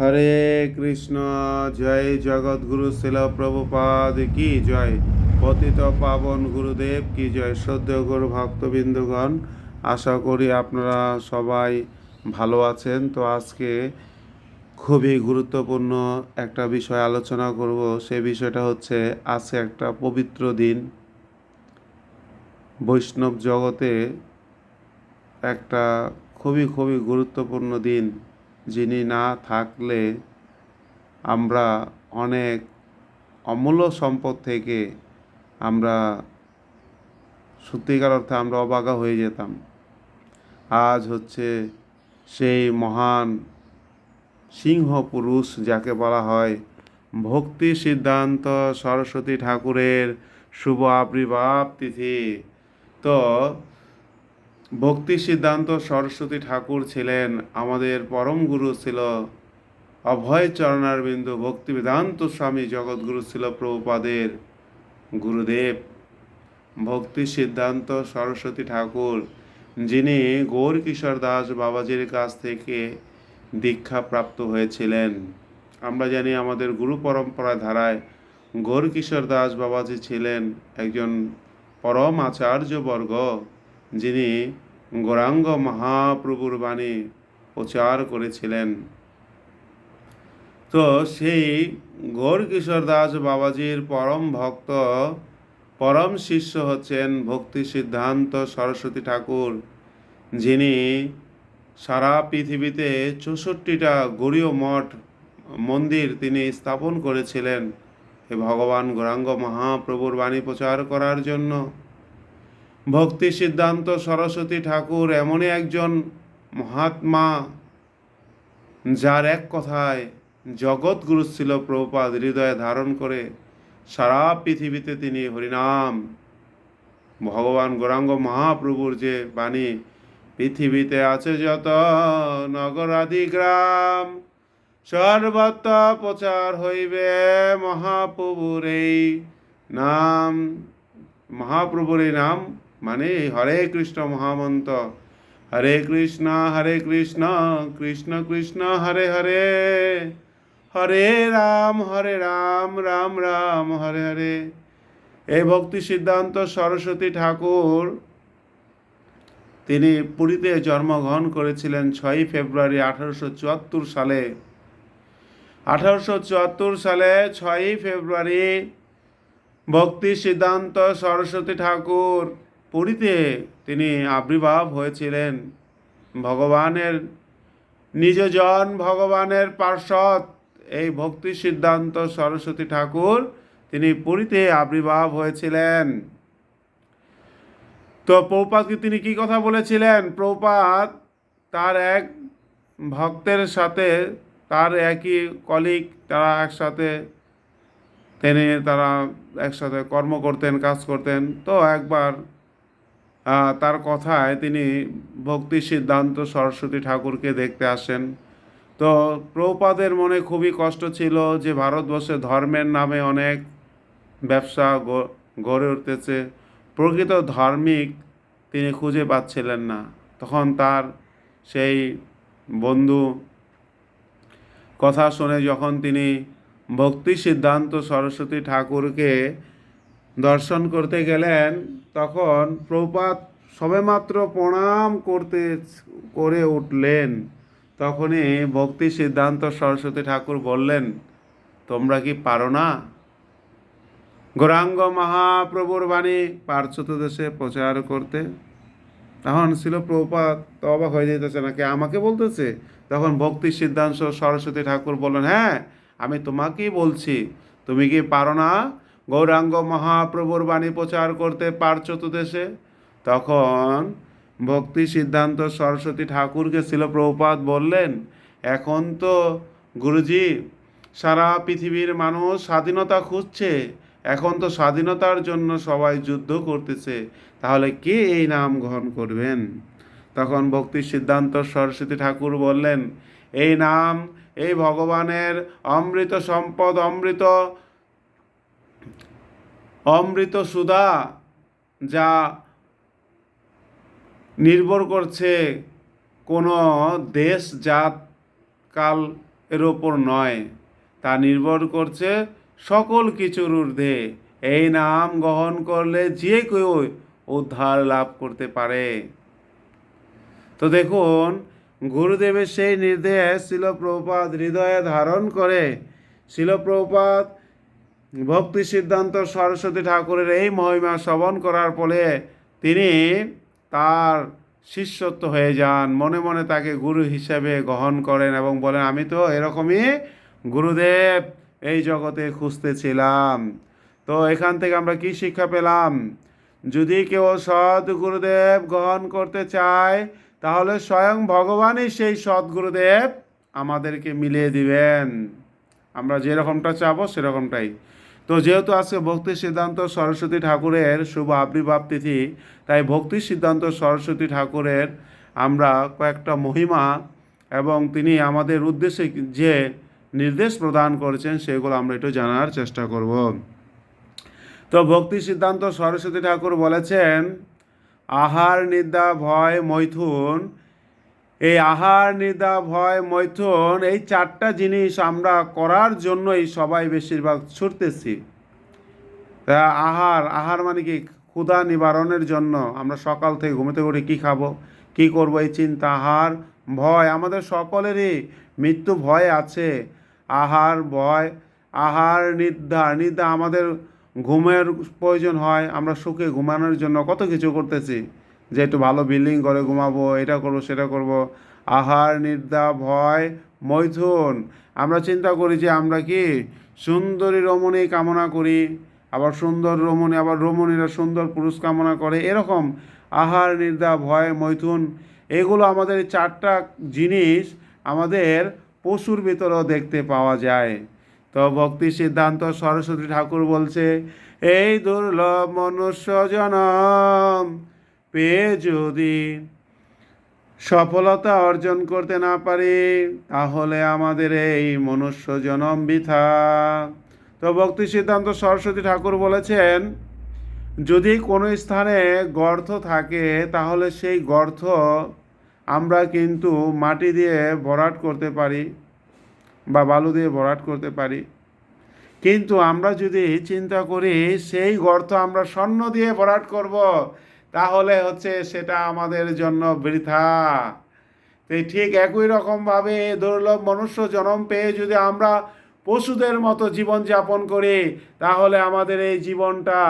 হরে কৃষ্ণ, জয় জগৎগুরু শিল প্রভুপাদ কি জয়? পতিত পাবন গুরুদেব কি জয়? শ্রদ্ধ গুরু ভক্তবৃন্দগণ, আশা করি আপনারা সবাই ভালো আছেন। তো আজকে খুবই গুরুত্বপূর্ণ একটা বিষয় আলোচনা করব। সে বিষয়টা হচ্ছে, আজকে একটা পবিত্র দিন। বৈষ্ণব জগতে একটা খুবই খুবই গুরুত্বপূর্ণ দিন। যিনি না থাকলে আমরা অনেক অমূল্য সম্পদ থেকে আমরা সত্যিকার অর্থে আমরা অবাগা হয়ে যেতাম। আজ হচ্ছে সেই মহান সিংহ পুরুষ যাকে বলা হয় ভক্তি সিদ্ধান্ত সরস্বতী ঠাকুরের শুভ আবির্ভাব তিথি। তো ভক্তি সিদ্ধান্ত সরস্বতী ঠাকুর ছিলেন। আমাদের পরম গুরু ছিল অভয় চরণারবিন্দু ভক্তি বেদান্ত স্বামী জগৎগুরু ছিল প্রভুপাদের গুরুদেব। ভক্তি সিদ্ধান্ত সরস্বতী ঠাকুর, যিনি গৌর কিশোর দাস বাবাজির কাছ থেকে দীক্ষা প্রাপ্ত হয়েছিলেন। আমরা জানি আমাদের গুরু পরম্পরা ধারায় গৌর কিশোর দাস বাবাজি ছিলেন একজন পরম আচার্যবর্গ। যিনি গৌরাঙ্গ মহাপ্রভুর বাণী প্রচার করেছিলেন। তো সেই গৌর কিশোর দাস বাবাজির পরম ভক্ত, পরম শিষ্য হচ্ছেন ভক্তি সিদ্ধান্ত সরস্বতী ঠাকুর, যিনি সারা পৃথিবীতে চৌষট্টিটা গৌরীয় মঠ, মন্দির তিনি স্থাপন করেছিলেন। ভগবান গৌরাঙ্গ মহাপ্রভুর বাণী প্রচার করার জন্য ভক্তি সিদ্ধান্ত সরস্বতী ঠাকুর এমনই একজন মহাত্মা, যার এক কথায় জগৎগুরু ছিল প্রভুপাদ হৃদয়ে ধারণ করে সারা পৃথিবীতে তিনি হরিনাম। ভগবান গৌরাঙ্গ মহাপ্রভুর যে বাণী, পৃথিবীতে আছে যত নগরাদি গ্রাম, সর্বত্র প্রচার হইবে মহাপ্রভুর এই নাম। মহাপ্রভুর এই নাম মানে হরে কৃষ্ণ মহামন্ত্র হরে কৃষ্ণ হরে কৃষ্ণ কৃষ্ণ কৃষ্ণ, হরে হরে। হরে রাম হরে রাম রাম রাম, হরে হরে। এই ভক্তি সিদ্ধান্ত সরস্বতী ঠাকুর। তিনি পুরীতে জন্মগ্রহণ করেছিলেন ছয়ই ফেব্রুয়ারি আঠারোশো চুয়াত্তর সালে। আঠারোশো চুয়াত্তর সালে ছয়ই ফেব্রুয়ারি ভক্তি সিদ্ধান্ত সরস্বতী ঠাকুর। পুরীতে তিনি আবির্ভাব হয়েছিলেন ভগবানের নিজজন ভগবানের পার্শ্বদ এই ভক্তি সিদ্ধান্ত সরস্বতী ঠাকুর তিনি পুরীতে আবির্ভাব হয়েছিলেন। তো প্রপাতকে তিনি কি কথা বলেছিলেন? প্রপাত তার এক ভক্তের সাথে, তার একই কলিগ, তারা একসাথে তিনি, তারা একসাথে কর্ম করতেন, কাজ করতেন। তো একবার তার কথায় তিনি ভক্তি সিদ্ধান্ত সরস্বতী ঠাকুরকে দেখতে আসেন। তো প্রভুপাদের মনে খুবই কষ্ট ছিল যে ভারতবর্ষে ধর্মের নামে অনেক ব্যবসা গড়ে উঠতেছে। প্রকৃত ধার্মিক তিনি খুঁজে পাচ্ছিলেন না। তখন তার সেই বন্ধু কথা শুনে যখন তিনি ভক্তি সিদ্ধান্ত সরস্বতী ঠাকুরকে দর্শন করতে গেলেন, তখন প্রপাত সবেমাত্র প্রণাম করতে করে উঠলেন। তখনই ভক্তি সিদ্ধান্ত সরস্বতী ঠাকুর বললেন, তোমরা কি পারো না? গৌরাঙ্গ মহাপ্রভুর বাণী পার্শ্বত দেশে প্রচার করতে? তখন ছিল প্রপাত অবাক হয়ে যেতেছে নাকি আমাকে বলতেছে? তখন ভক্তি সিদ্ধান্ত সরস্বতী ঠাকুর বললেন হ্যাঁ আমি তোমাকেই বলছি। তুমি কি পারো না গৌরাঙ্গ মহাপ্রভুর বাণী প্রচার করতে পারছ তো দেশে? তখন ভক্তি সিদ্ধান্ত সরস্বতী ঠাকুরকে ছিল প্রভুপাত বললেন, এখন তো গুরুজি, সারা পৃথিবীর মানুষ স্বাধীনতা খুঁজছে। এখন তো স্বাধীনতার জন্য সবাই যুদ্ধ করতেছে। তাহলে কে এই নাম গ্রহণ করবেন? তখন ভক্তি সিদ্ধান্ত সরস্বতী ঠাকুর বললেন, এই নাম এই ভগবানের অমৃত সম্পদ অমৃত অমৃত সুধা যা নির্ভর করছে কোনো দেশ জাত কাল এর ওপর নয়। তা নির্ভর করছে সকল কিছুর ঊর্ধ্বে। এই নাম গ্রহণ করলে যে কেউ উদ্ধার লাভ করতে পারে। তো দেখুন, গুরুদেবের সেই নির্দেশ শিলপ্রপাত হৃদয়ে ধারণ করে। শিলপ্রপাত ভক্তি সিদ্ধান্ত সরস্বতী ঠাকুরের এই মহিমা শ্রবণ করার ফলে তিনি তার শিষ্যত্ব হয়ে যান। মনে মনে তাকে গুরু হিসেবে গ্রহণ করেন এবং বলেন, আমি তো এরকমই গুরুদেব, এই জগতে খুঁজতেছিলাম। তো এখান থেকে আমরা কি শিক্ষা পেলাম? যদি কেউ সৎ গুরুদেব গ্রহণ করতে চায়, তাহলে স্বয়ং ভগবানই সেই সৎ গুরুদেব আমাদেরকে মিলিয়ে দিবেন। আমরা যেরকমটা চাবো সেরকমটাই। তো যেহেতু আজকে ভক্তি সিদ্ধান্ত সরস্বতী ঠাকুরের শুভ আবির্ভাব তিথি, তাই ভক্তি সিদ্ধান্ত সরস্বতী ঠাকুরের আমরা কয়েকটা মহিমা এবং তিনি আমাদের উদ্দেশ্যে যে নির্দেশ প্রদান করেছেন, সেগুলো আমরা একটু জানার চেষ্টা করব। তো ভক্তি সিদ্ধান্ত সরস্বতী ঠাকুর বলেছেন, আহার, নিদ্রা, ভয়, মৈথুন এই আহার, নিদ্রা, ভয়, মৈথুন এই চারটা জিনিস আমরা করার জন্যই সবাই বেশিরভাগ ছুটতেছি। আহার আহার মানে কি? ক্ষুধা নিবারণের জন্য আমরা সকাল থেকে ঘুমোতে উঠে কী খাব? কী করব? এই চিন্তা, আহার, ভয় আমাদের সকলেরই মৃত্যু ভয় আছে। আহার, ভয়, আহার, নিদ্রা নিদ্রা আমাদের ঘুমের প্রয়োজন হয়, আমরা সুখে ঘুমানোর জন্য কত কিছু করতেছি। যে একটু ভালো বিল্ডিং করে ঘুমাবো, এটা করব, সেটা করব। আহার, নিদ্রা, ভয়, মৈথুন। আমরা চিন্তা করি যে আমরা কি সুন্দরী রমণী কামনা করি, আবার সুন্দর রমণী, আবার রমণীরা সুন্দর পুরুষ কামনা করে। এরকম আহার, নিদ্রা, ভয়, মৈথুন, এগুলো আমাদের চারটা জিনিস আমাদের পশুর ভিতরেও দেখতে পাওয়া যায়। তো ভক্তি সিদ্ধান্ত সরস্বতী ঠাকুর বলছে, এই দুর্লভ মনুষ্য জনম পেয়ে যদি সফলতা অর্জন করতে না পারি, তাহলে আমাদের এই মনুষ্য জনম বৃথা। তো ভক্তি সিদ্ধান্ত সরস্বতী ঠাকুর বলেছেন, যদি কোনো স্থানে গর্ত থাকে, তাহলে সেই গর্ত আমরা কিন্তু মাটি দিয়ে ভরাট করতে পারি বা বালু দিয়ে ভরাট করতে পারি। কিন্তু আমরা যদি চিন্তা করি, সেই গর্ত আমরা স্বর্ণ দিয়ে ভরাট করব তাহলে হচ্ছে সেটা আমাদের জন্য বৃথা। তো ঠিক একই রকমভাবে দুর্লভ মনুষ্য জন্ম পেয়ে যদি আমরা পশুদের মতো জীবন যাপন করি, তাহলে আমাদের এই জীবনটা,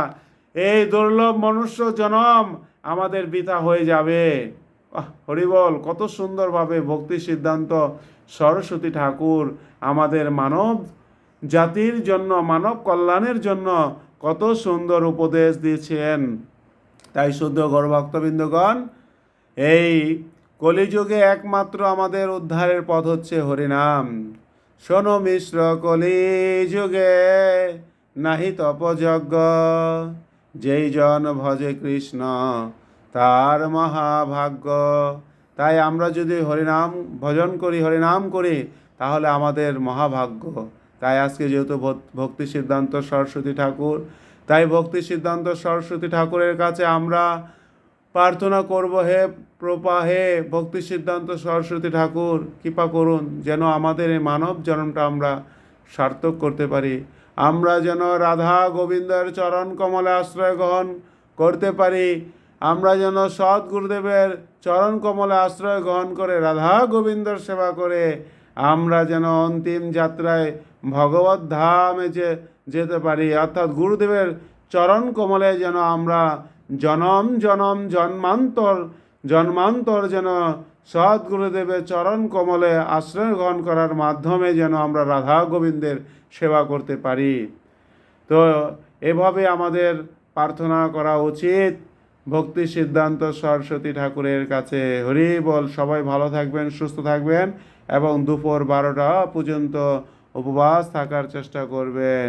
এই দুর্লভ মনুষ্য জনম আমাদের বৃথা হয়ে যাবে। হরিবল, কত সুন্দরভাবে ভক্তি সিদ্ধান্ত সরস্বতী ঠাকুর আমাদের মানব জাতির জন্য, মানব কল্যাণের জন্য কত সুন্দর উপদেশ দিয়েছেন। তাই শুদ্ধ গর্ভক্তবৃন্দগণ এই কলিযুগে একমাত্র আমাদের উদ্ধারের পথ হচ্ছে হরিনাম। শোনো মিশ্র কলিযুগে, নাহি তপযজ্ঞ। যেই জন ভজে কৃষ্ণ, তার মহাভাগ্য। তাই আমরা যদি হরিনাম ভজন করি, হরিনাম করি, তাহলে আমাদের মহাভাগ্য। তাই আজকে যেহেতু ভক্তি সিদ্ধান্ত সরস্বতী ঠাকুর তাই ভক্তি সিদ্ধান্ত সরস্বতী ঠাকুরের কাছে আমরা প্রার্থনা করব, হে প্রপা হে ভক্তি সিদ্ধান্ত সরস্বতী ঠাকুর, কৃপা করুন যেন আমাদের এই মানব জন্মটা আমরা সার্থক করতে পারি। আমরা যেন রাধা গোবিন্দের চরণ কমলে আশ্রয় গ্রহণ করতে পারি। আমরা যেন সৎ গুরুদেবের চরণ কমলে আশ্রয় গ্রহণ করে রাধা গোবিন্দর সেবা করে। আমরা যেন অন্তিম যাত্রায় ভগবত ধামে যে যেতে পারি। অর্থাৎ গুরুদেবের চরণ কমলে যেন আমরা জনম জনম, জন্মান্তর জন্মান্তর যেন সৎ গুরুদেবের চরণ কমলে আশ্রয় গ্রহণ করার মাধ্যমে যেন আমরা রাধা গোবিন্দের সেবা করতে পারি। তো এভাবে আমাদের প্রার্থনা করা উচিত। ভক্তি সিদ্ধান্ত সরস্বতী ঠাকুরের কাছে। হরি বল, সবাই ভালো থাকবেন, সুস্থ থাকবেন এবং দুপুর বারোটা পর্যন্ত উপবাস থাকার চেষ্টা করবেন।